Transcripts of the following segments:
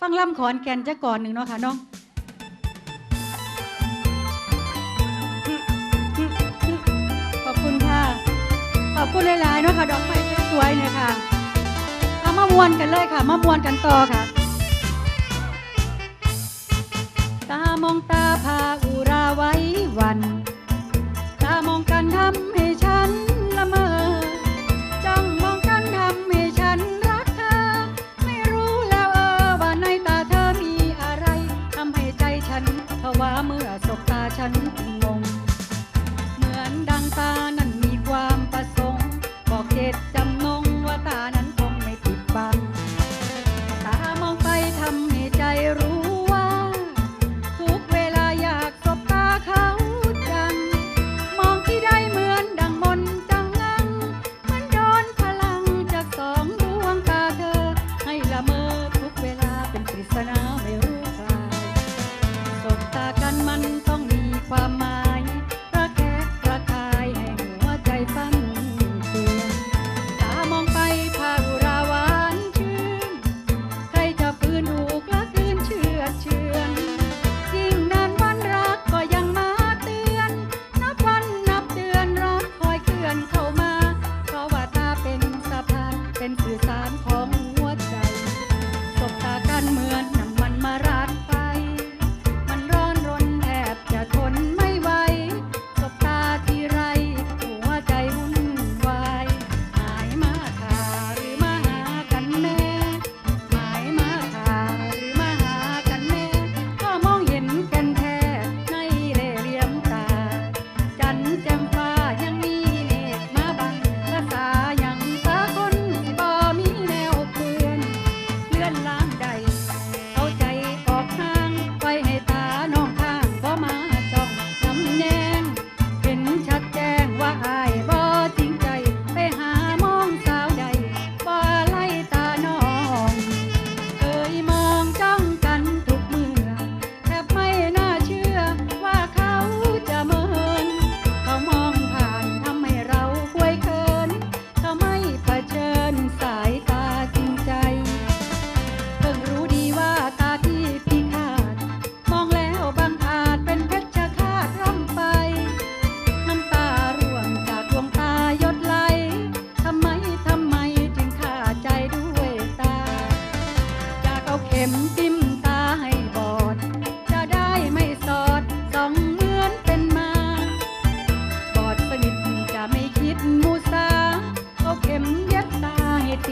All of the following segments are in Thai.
ฟังลำขอนแก่นจะก่อนหนึ่งเนาะค่ะน้องขอบคุณค่ะ ขอบคุณหลายๆเนาะค่ะ ดอกไม้สวยๆเนี่ยค่ะเอามามวนกันเลยค่ะ มามวนกันต่อค่ะ ตามองตาพาอุราไว้วัน on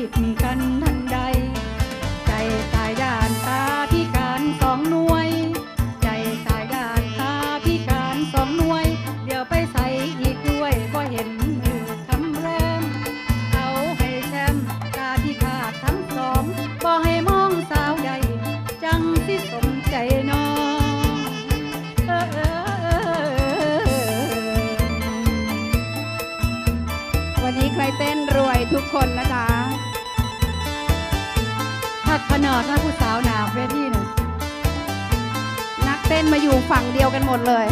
ดกันนะ อดนะผู้สาวหนาวเวทีนะนักเต้นมาอยู่ฝั่งเดียวกันหมดเลย